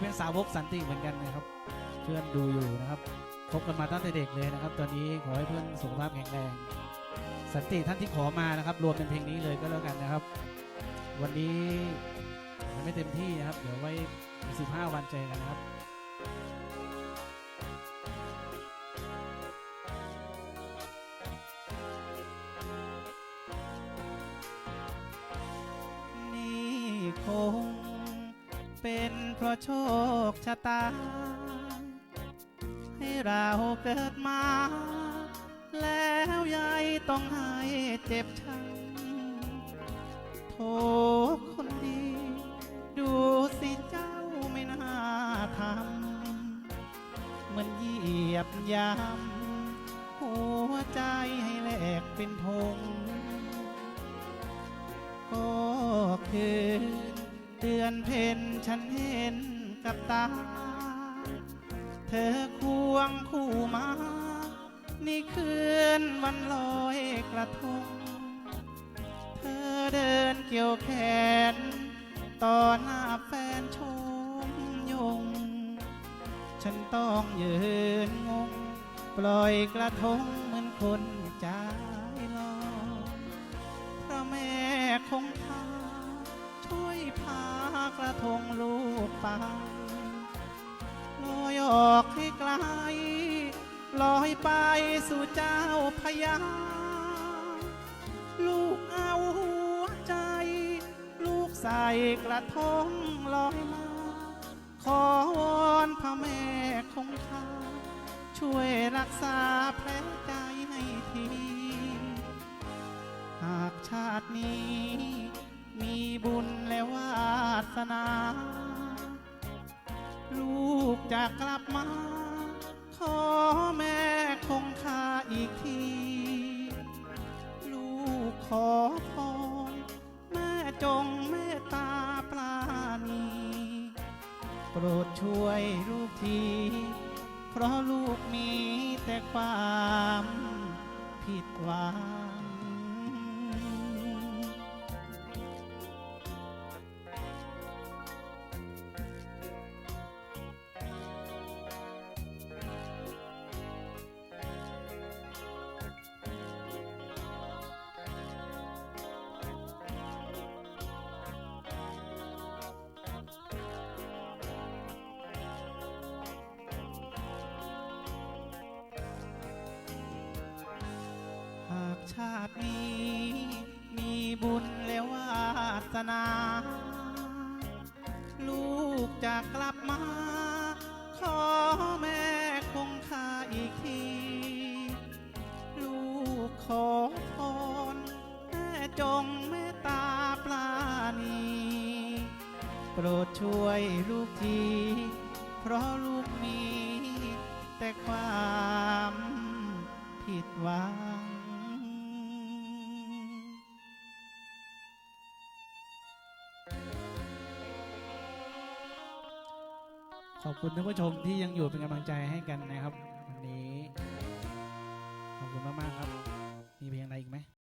เป็นสาวกสันติเหมือนกันนะครับ เพื่อนดูอยู่นะครับคบกันมาตั้งแต่เด็กเลยนะครับ ตอนนี้ขอให้เพื่อนสุขภาพแข็งแรง สันติท่านที่ขอมานะครับ รวมเป็นเพลงนี้เลยก็แล้วกันนะครับ วันนี้ยังไม่เต็มที่นะครับ เดี๋ยวไว้อีก15วันเจอกันนะครับนี่คง เป็นเพราะโชคชะตา ให้เราเกิดมา แล้วยายต้องให้เจ็บช้ำโทคนดี ดูสิเจ้าไม่น่าทำเหมือนเหยียบยำหัวใจให้แหลกเป็นพง ก็คือ เดือนเพ็ญฉันเห็นกับตา เธอควงคู่มา นี่คืนวันลอยกระทง เธอเดินเกี่ยวแขน ต่อหน้าแฟนชมยง ฉันต้องยืนงง ปล่อยกระทงเหมือนคนใจลอยพระแม่คงคา ช่วยพากระทงลูกไปลอยออกให้ไกลลอยไปสู่เจ้าพญาลูกเอาหัวใจ ลูกใส่กระทงลอยมา ขอวอนพระแม่คงคาช่วยรักษาแผลใจให้ที หากชาตินี้ นา ลูกจะกลับมา ขอแม่คงคาอีกที ลูกขอพรแม่จงเมตตาปราณีโปรดช่วยลูกที เพราะลูกมีแต่ความผิดหวัง ชาตินี้ มีบุญและวาสนา ลูกจะกลับมา ขอแม่คงคาอีกที ลูกขอพรแม่จงเมตตาปราณีโปรดช่วยลูกที เพราะลูกมีแต่ความผิดหวัง ขอบคุณท่านผู้ชมที่ยังอยู่เป็นกำลังใจให้กันนะครับ วันนี้ ขอบคุณมากๆครับ มีเพลงอะไรอีกไหม